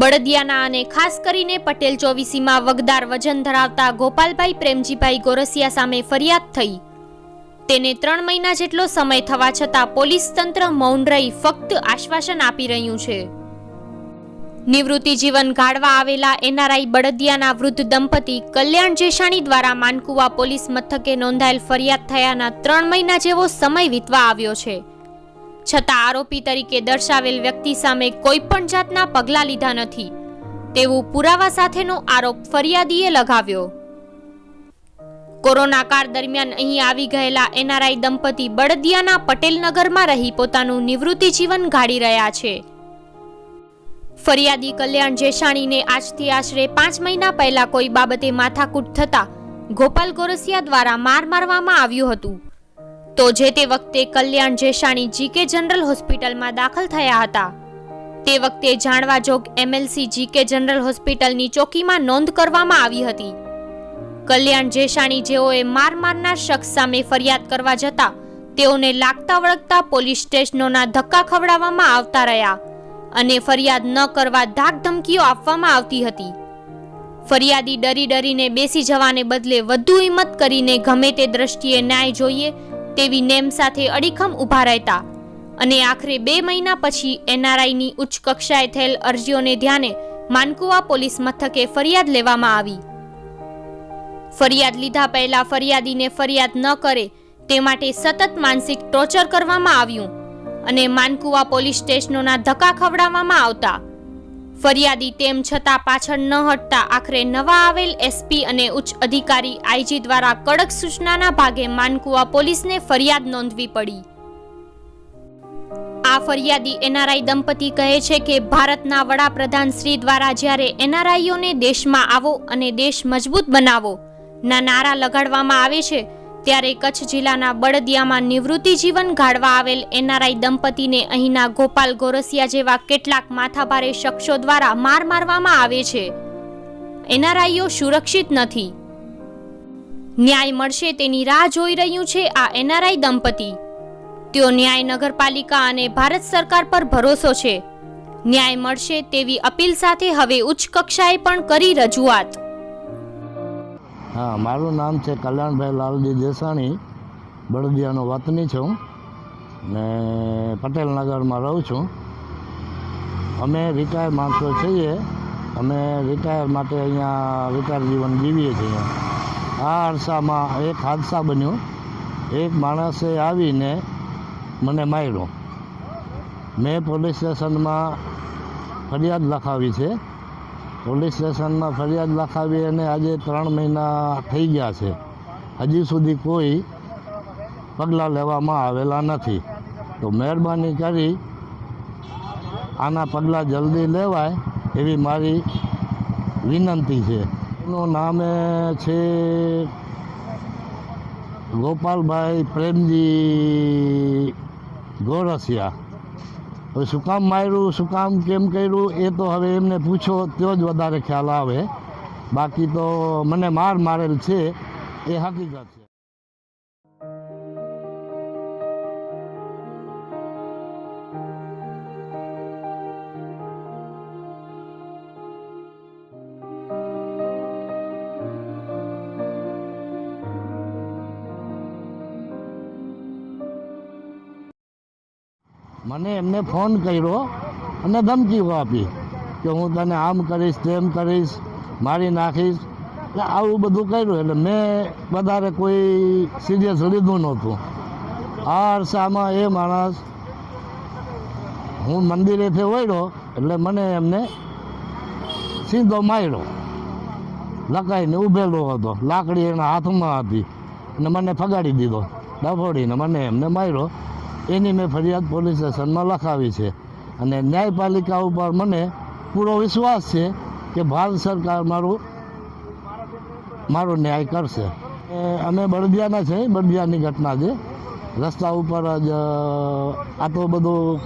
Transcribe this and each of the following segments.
બળદિયાના અને ખાસ કરીને પટેલ ચોવીસીમાં વગદાર વજન ધરાવતા ગોપાલભાઈ પ્રેમજીભાઈ ગોરસિયા સામે ફરિયાદ થઈ. તેને ત્રણ મહિના જેટલો સમય થવા છતાં પોલીસ તંત્ર મૌન રહી ફક્ત આશ્વાસન આપી રહ્યું છે. નિવૃત્તિ જીવન ગાળવા આવેલા એનઆરઆઈ બળદિયાના વૃદ્ધ દંપતી કલ્યાણ જેશાણી દ્વારા માનકુવા પોલીસ મથકે નોંધાયેલ ફરિયાદ થયાના ત્રણ મહિના જેવો સમય વીતવા આવ્યો છે. છતાં આરોપી તરીકે દર્શાવેલ વ્યક્તિ સામે કોઈ પણ જાતના પગલાં લીધા નથી. તેવું પુરાવા સાથેનો આરોપ ફરિયાદીએ લગાવ્યો. કોરોના કાળ દરમિયાન અહીં આવી ગયેલા એનઆરઆઈ દંપતી બળદિયાના પટેલનગરમાં રહી પોતાનું નિવૃત્તિ જીવન ગાળી રહ્યા છે. ફરિયાદી કલ્યાણ જેસાણીને આજથી આશરે પાંચ મહિના પહેલા કોઈ બાબતે માથાકૂટ થતા ગોપાલ ગોરસિયા દ્વારા માર મારવામાં આવ્યું હતું. તો જે તે વખતે કલ્યાણ જેશાણી જીકે જનરલ હોસ્પિટલમાં દાખલ થયા હતા. તે વખતે જાણવા જોગ એમએલસી જીકે જનરલ હોસ્પિટલની ચોકીમાં નોંધ કરવામાં આવી હતી. કલ્યાણ જેશાણી જેઓએ માર મારનાર શખ્સ સામે ફરિયાદ કરવા જતા, તેઓને લાગતા વળગતા પોલીસ સ્ટેશનોના ધક્કા ખવડાવવામાં આવતા રહ્યા અને ફરિયાદ ન કરવા ધાક ધમકીઓ આપવામાં આવતી હતી. ફરિયાદી ડરી ડરીને બેસી જવાને બદલે વધુ હિંમત કરીને ગમે તે દ્રષ્ટિએ ન્યાય જોઈએ તેવી નેમ સાથે અડીખમ ઊભા રહેતા અને આખરે બે મહિના પછી એનઆરઆઈની ઉચ્ચ કક્ષાએ થયેલ અરજીઓને ધ્યાને માનકુવા પોલીસ મથકે ફરિયાદ લેવામાં આવી. ફરિયાદ લીધા પહેલા ફરિયાદીને ફરિયાદ ન કરે તે માટે સતત માનસિક ટોર્ચર કરવામાં આવ્યું અને માનકુવા પોલીસ સ્ટેશનોના ધક્કા ખવડાવવામાં આવતા ફરિયાદી તેમ છતાં પાછળ ન હટતા આખરે નવા આવેલ એસપી અને ઉચ્ચ અધિકારી આઈજી દ્વારા કડક સૂચનાના ભાગે માનકુવા પોલીસને ફરિયાદ નોંધવી પડી. આ ફરિયાદી એનઆરઆઈ દંપતી કહે છે કે ભારતના વડાપ્રધાન શ્રી દ્વારા જ્યારે એનઆરઆઈઓને દેશમાં આવો અને દેશ મજબૂત બનાવો, ના નારા લગાડવામાં આવે છે ત્યારે કચ્છ જિલ્લાના બળદિયામાં નિવૃત્તિ જીવન ગાળવા આવેલ એનઆરઆઈ દંપતીને અહીંના ગોપાલ ગોરસિયા જેવા કેટલાક માથાભારે શખ્સો દ્વારા માર મારવામાં આવે છે. એનઆરઆઈઓ સુરક્ષિત નથી. ન્યાય મળશે તેની રાહ જોઈ રહ્યું છે આ એનઆરઆઈ દંપતી. તેઓ ન્યાય નગરપાલિકા અને ભારત સરકાર પર ભરોસો છે. ન્યાય મળશે તેવી અપીલ સાથે હવે ઉચ્ચ કક્ષાએ પણ કરી રજૂઆત. હા, મારું નામ છે કલ્યાણભાઈ લાલજી દેસાણી, બળદિયાનો વતની છું ને પટેલનગરમાં રહું છું. અમે રિટાયર માણસો છીએ. અમે રિટાયર માટે અહીંયા રિટાયર જીવન જીવીએ છીએ. આ અરસામાં એક હાદસા બન્યો. એક માણસે આવીને મને માર્યો. મેં પોલીસ સ્ટેશનમાં ફરિયાદ લખાવી છે. પોલીસ સ્ટેશનમાં ફરિયાદ લખાવી અને આજે ત્રણ મહિના થઈ ગયા છે. હજી સુધી કોઈ પગલાં લેવામાં આવેલા નથી. તો મહેરબાની કરી આના પગલાં જલ્દી લેવાય એવી મારી વિનંતી છે. એનું નામ છે ગોપાલભાઈ પ્રેમજી ગોરસિયા. હવે શું કામ માર્યું, શું કામ કેમ કર્યું, એ તો હવે એમને પૂછો તો જ વધારે ખ્યાલ આવે. બાકી તો મને માર મારેલ છે, એ હકીકત છે. મને એમને ફોન કર્યો અને ધમકીઓ આપી કે હું તને આમ કરીશ, તેમ કરીશ, મારી નાખીશ. એટલે આવું બધું કર્યું. એટલે મેં વધારે કોઈ સિરિયસ લીધું નહોતું. આ અરસામાં એ માણસ હું મંદિરેથી વળ્યો એટલે મને એમને સીધો માર્યો. લકાઈને ઊભેલો હતો. લાકડી એના હાથમાં હતી અને મને ફગાડી દીધો. ડફોડીને મને એમને માર્યો. એની મેં ફરિયાદ પોલીસ સ્ટેશનમાં લખાવી છે. અને ન્યાયપાલિકા ઉપર મને પૂરો વિશ્વાસ છે કે ભારત સરકાર મારું, મારો ન્યાય કરશે. અમે બળદિયાના છે, બળદિયાની ઘટના છે. રસ્તા ઉપર જ આ બધું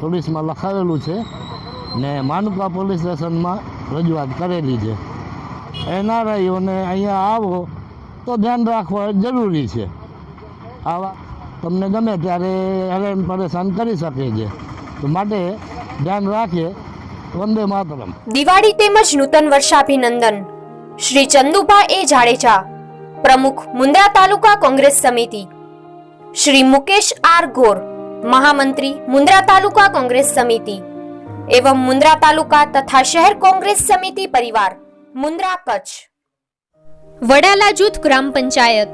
પોલીસમાં લખાવેલું છે ને માનુકા પોલીસ સ્ટેશનમાં રજૂઆત કરેલી છે. એનઆરઆઈઓને અહીંયા આવો તો ધ્યાન રાખવા જરૂરી છે. આવા તમને ગમે ત્યારે હેરાન પરેશાન કરી શકે છે. તો માટે ધ્યાન રાખે. વંદે માતરમ. દિવાળી તેમજ નૂતન વર્ષાભિનંદન. શ્રી ચંદુભા એ જાડેજા પ્રમુખ મુંદ્રા તાલુકા કોંગ્રેસ સમિતિ. શ્રી મુકેશ આર ગોર મહામંત્રી મુંદ્રા તાલુકા કોંગ્રેસ સમિતિ. એવં મુંદ્રા તાલુકા તથા શહેર કોંગ્રેસ સમિતિ પરિવાર મુંદ્રા કચ્છ. વડાલા જૂથ ગ્રામ પંચાયત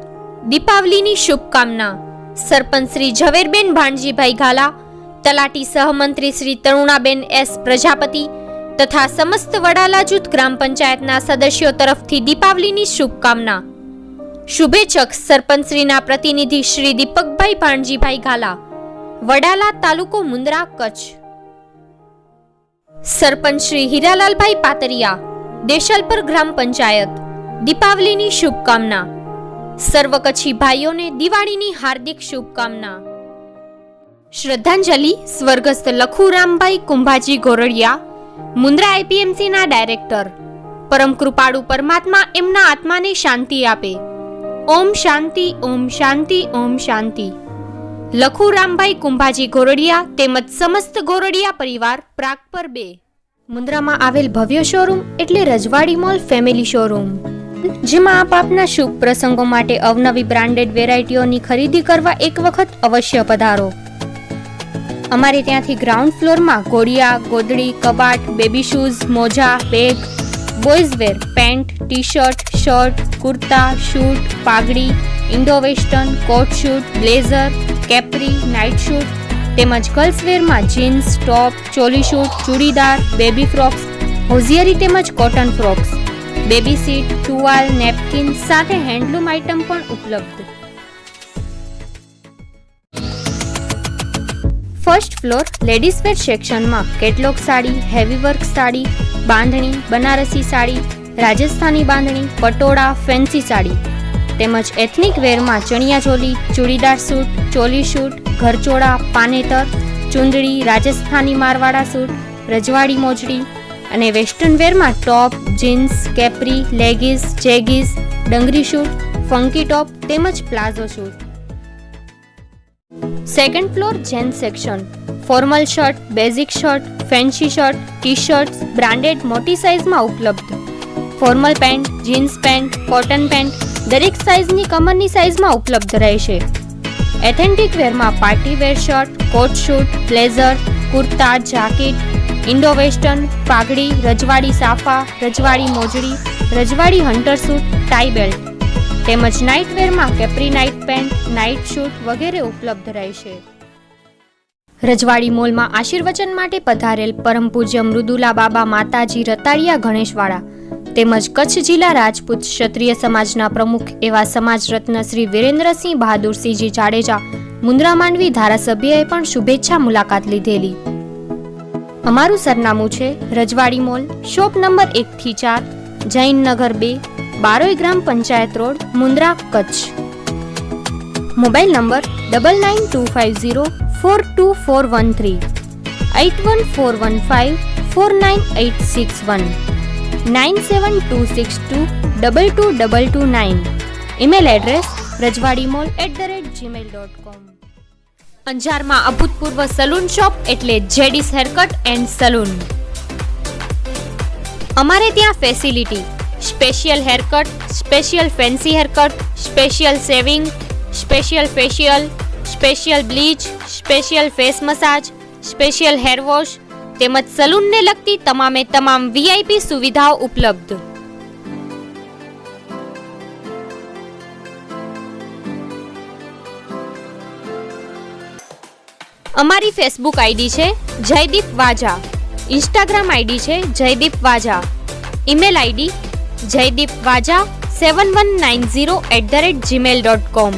દીપાવલીની શુભકામના. સરપંચ શ્રી ઝવેરબેન ભાણજીભાઈ ગાલા, તલાટી સહમંત્રી શ્રી તરુણાબેન એસ પ્રજાપતિ તથા સમસ્ત વડાલા જૂથ ગ્રામ પંચાયતના સદસ્યો તરફથી દીપાવલીની શુભકામના. શુભેચ્છક સરપંચશ્રીના પ્રતિનિધિ શ્રી દીપકભાઈ ભાણજીભાઈ ગાલા, વડાલા તાલુકો મુન્દ્રા કચ્છ. સરપંચ શ્રી હીરાલાલભાઈ પાતરિયા, દેશલપર ગ્રામ પંચાયત, દીપાવલીની શુભકામના. સર્વ કચ્છી ભાઈઓને દિવાળીની હાર્દિક શુભકામના. શ્રદ્ધાંજલિ સ્વર્ગસ્થ લખુરામભાઈ કુંભાજી ગોરડિયા, મુન્દ્રા આઈપીએમસીના ડાયરેક્ટર. પરમ કૃપાળુ પરમાત્મા એમના આત્માને શાંતિ આપે. ઓમ શાંતિ ઓમ શાંતિ ઓમ શાંતિ. લખુરામભાઈ કુંભાજી ગોરડિયા તેમજ સમસ્ત ગોરડિયા પરિવાર પ્રાગ પર બે. મુન્દ્રામાં આવેલ ભવ્ય શોરૂમ એટલે રજવાડી મોલ ફેમિલી શોરૂમ. જેમાં આપ આપના શુભ પ્રસંગો માટે અવનવી બ્રાન્ડેડ વેરાયટીઓની ખરીદી કરવા એક વખત અવશ્ય પધારો. અમારે ત્યાંથી ગ્રાઉન્ડ ફ્લોરમાં ઘોડિયા, ગોદડી, કબાટ, બેબી શૂઝ, મોજા, bag boys wear pant T shirt shirt kurta, suit, પાઘડી, Indo western, coat suit, blazer, capri, night suit, તેમજ girls વેરમાં jeans, top, choli suit, churidar, baby frocks, hosiery તેમજ કોટન ફ્રોક્સ. બેબી સીટ, ટુવાલ, napkin સાથે handloom item પણ ઉપલબ્ધ. First floor ladies wear સેક્શનમાં catalogue sari, heavy work sari, bandhani, Banarasi sari, Rajasthani bandhani, patola, fancy sari. તેમજ ethnic વેરમાં chaniya choli, churidar suit, choli suit, ઘરચોળા, પાનેતર, ચુંદડી, Rajasthani Marwada suit, રજવાડી મોજડી અને western વેરમાં top, jeans, capri leggings jeggings dungaree suit, funky top તેમજ palazzo suit. Second floor gents section. Formal shirt, basic shirt, fancy shirt T shirts branded મોટી સાઇઝમાં ઉપલબ્ધ. Formal pant, jeans pant, cotton pant દરેક સાઇઝની કમરની સાઇઝમાં ઉપલબ્ધ રહેશે. Authentic વેરમાં party wear shirt, coat suit, blazer, kurta, jacket Indo western, પાઘડી, રજવાડી સાફા, રજવાડી મોજડી, રજવાડી હન્ટર સૂટ, ટાઈ બેલ્ટ. તેમજ નાઇટવેરમાં capri night pant, night suit વગેરે ઉપલબ્ધ રહેશે. રજવાડી મોલમાં આશીર્વચન માટે પધારેલ પરમ પૂજ્ય મૃદુલા બાબા માતાજી રતાળિયા ગણેશવાળા તેમજ કચ્છ જિલ્લા રાજપૂત ક્ષત્રિય સમાજના પ્રમુખ એવા સમાજ રત્ન શ્રી વિરેન્દ્રસિંહ બહાદુરસિંહજી જાડેજા મુન્દ્રા માંડવી ધારાસભ્યએ પણ શુભેચ્છા મુલાકાત લીધેલી. અમારું સરનામું છે રજવાડી મોલ, શોપ નંબર એક થી ચાર જૈનનગર બે, બારોઈ ગ્રામ panchayat road, Mundra, Kutch. Mobile number double nine two five zero four two four one three eight one four one five four nine eight six one, nine seven two six two double two double two nine. Email address Rajwadi mall at the rate Gmail dot com. અંજારમાં અભૂતપૂર્વ salon shop એટલે જેડીસ haircut and salon. અમારે ત્યાં facility. Special haircut, special fancy haircut, special shaving special facial, special bleach, special face massage, special hair wash તેમજ સલૂનને લગતી તમામે તમામ વીઆઈપી સુવિધાઓ ઉપલબ્ધ. અમારી ફેસબુક આઈડી છે જયદીપ વાજા. ઇન્સ્ટાગ્રામ આઈડી છે Jaydeep Vaja. Email ID Jaydeep Vaja seven one nine zero at the rate Gmail dot com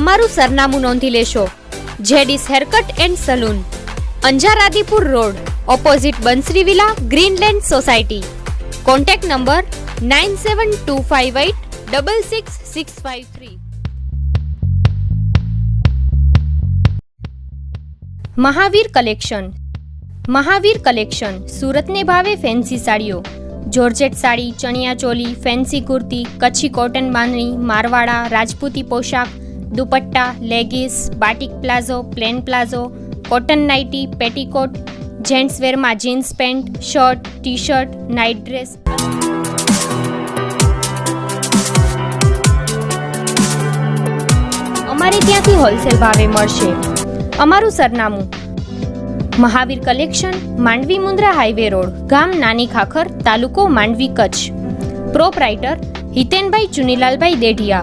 અમારું સરનામું નોંધી લેશો. JD's haircut and salon. Anjar Adipur road opposite Bansari villa Greenland society. Contact number nine seven two five eight double six six five three Mahavir collection. Mahavir collection, સુરતને ભાવે fancy સાડીઓ. Georgette sari, chaniya choli, fancy kurti, Kutchi cotton bandhani, Marwada, Rajputi પોશાક, dupatta, leggings, batik palazzo, plain palazzo, cotton nightie, petticoat, gents વેરમાં jeans pant, shirt T shirt night dress. અમારે ત્યાંથી wholesale ભાવે મળશે. અમારું સરનામું. Mahavir collection, Mandvi Mundra highway road, ગામ નાની ખાખર, તાલુકો Mandvi Kutch. Proprietor, Hitenbhai Chunilalbhai Dedhia.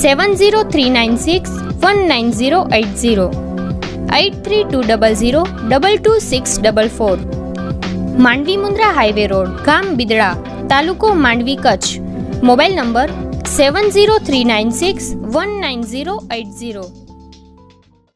Seven zero three nine six one nine zero eight zero eight three two double zero double two six double four Mandvi Mundra highway road, ગામ બિદડા, તાલુકો Mandvi Kutch. Mobile number seven zero three nine six one nine zero eight zero